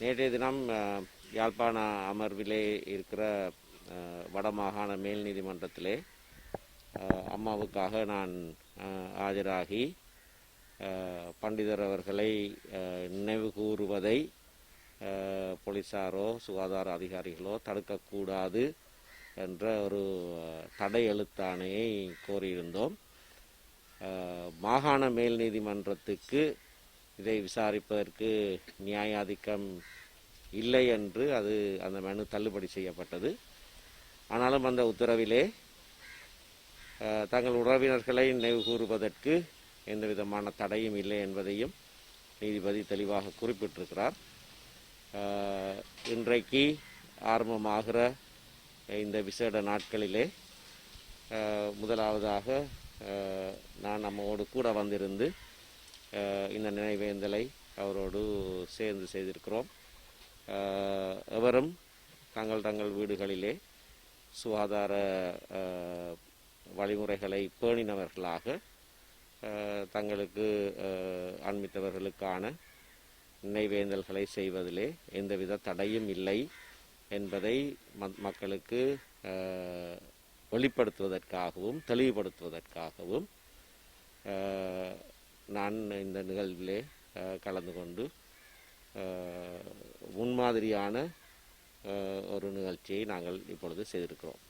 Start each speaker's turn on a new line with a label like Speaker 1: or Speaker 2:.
Speaker 1: நேற்றைய தினம் யாழ்ப்பாண அமர்விலே இருக்கிற வடமாகாண மேல் நீதிமன்றத்திலே அம்மாவுக்காக நான் ஆஜராகி பண்டிதர் அவர்களை நினைவுகூறுவதை நினைவு கூறுவதை போலீசாரோ சுகாதார அதிகாரிகளோ தடுக்கக்கூடாது என்ற ஒரு தடை எழுத்தாணையை கோரியிருந்தோம். மாகாண மேல் நீதிமன்றத்துக்கு இதை விசாரிப்பதற்கு நியாயாதிக்கம் இல்லை என்று அது அந்த மனு தள்ளுபடி செய்யப்பட்டது. ஆனாலும் அந்த உத்தரவிலே தங்கள் உறவினர்களை நினைவு கூறுவதற்கு எந்த விதமான தடையும் இல்லை என்பதையும் நீதிபதி தெளிவாக குறிப்பிட்டிருக்கிறார். இன்றைக்கு ஆரம்பமாகிற இந்த விசேட நாட்களிலே முதலாவதாக நான் நம்மோடு கூட வந்திருந்து இந்த நினைவேந்தலை அவரோடு சேர்ந்து செய்திருக்கிறோம். எவரும் தங்கள் தங்கள் வீடுகளிலே சுகாதார வழிமுறைகளை பேணினவர்களாக தங்களுக்கு அண்மித்தவர்களுக்கான நினைவேந்தல்களை செய்வதிலே எந்தவித தடையும் இல்லை என்பதை மக்களுக்கு வெளிப்படுத்துவதற்காகவும் தெளிவுபடுத்துவதற்காகவும் நான் இந்த நிகழ்விலே கலந்து கொண்டு முன்மாதிரியான ஒரு நிகழ்ச்சியை நாங்கள் இப்பொழுது செய்திருக்கிறோம்.